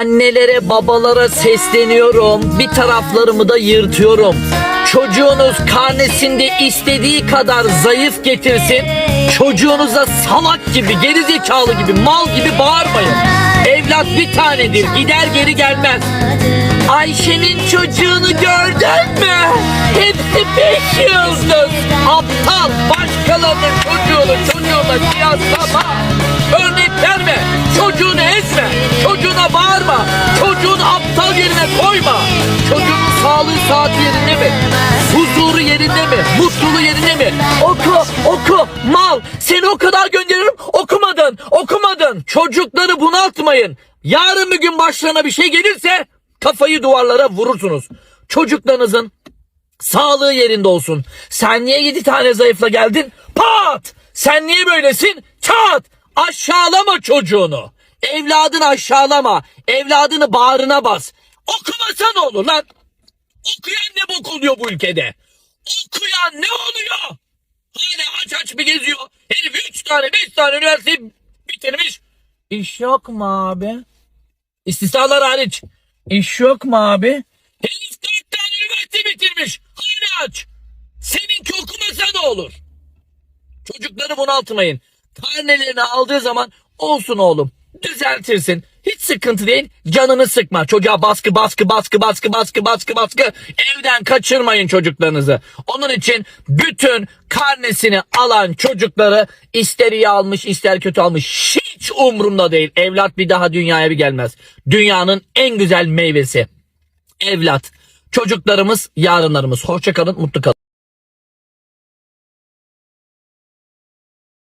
Annelere babalara sesleniyorum. Bir taraflarımı da yırtıyorum. Çocuğunuz karnesinde istediği kadar zayıf getirsin. Çocuğunuza salak gibi, gerizekalı gibi, mal gibi bağırmayın. Evlat bir tanedir. Gider geri gelmez. Ayşe'nin çocuğunu gördün mü? Hepsi beş yıldız. Aptal başkalarının çocuğunu çocuğuna kıyaslama. Bağırma. Çocuğunu aptal yerine koyma. Çocuğun sağlığı saati yerinde mi? Huzuru yerinde mi? Mutluluğu yerinde mi? Oku, oku, mal. Seni o kadar gönderiyorum. Okumadın, okumadın. Çocukları bunaltmayın. Yarın bir gün başlarına bir şey gelirse kafayı duvarlara vurursunuz. Çocuklarınızın sağlığı yerinde olsun. Sen niye yedi tane zayıfla geldin? Pat! Sen niye böylesin? Çat! Aşağılama çocuğunu. Evladını aşağılama. Evladını bağrına bas. Okumasa ne olur lan? Okuyan ne bok oluyor bu ülkede? Okuyan ne oluyor? Hala aç aç bir geziyor. Herif üç tane beş tane üniversite bitirmiş. İş yok mu abi? İstisnalar hariç. İş yok mu abi? Herif dört tane üniversite bitirmiş. Hala aç. Seninki okumasa ne olur? Çocukları bunaltmayın. Karnelerini aldığı zaman olsun oğlum. Düzeltirsin. Hiç sıkıntı değil. Canını sıkma. Çocuğa baskı baskı baskı baskı baskı baskı baskı. Evden kaçırmayın çocuklarınızı. Onun için bütün karnesini alan çocukları ister iyi almış ister kötü almış. Hiç umurumda değil. Evlat bir daha dünyaya bir gelmez. Dünyanın en güzel meyvesi. Evlat. Çocuklarımız yarınlarımız. Hoşçakalın mutlu kalın.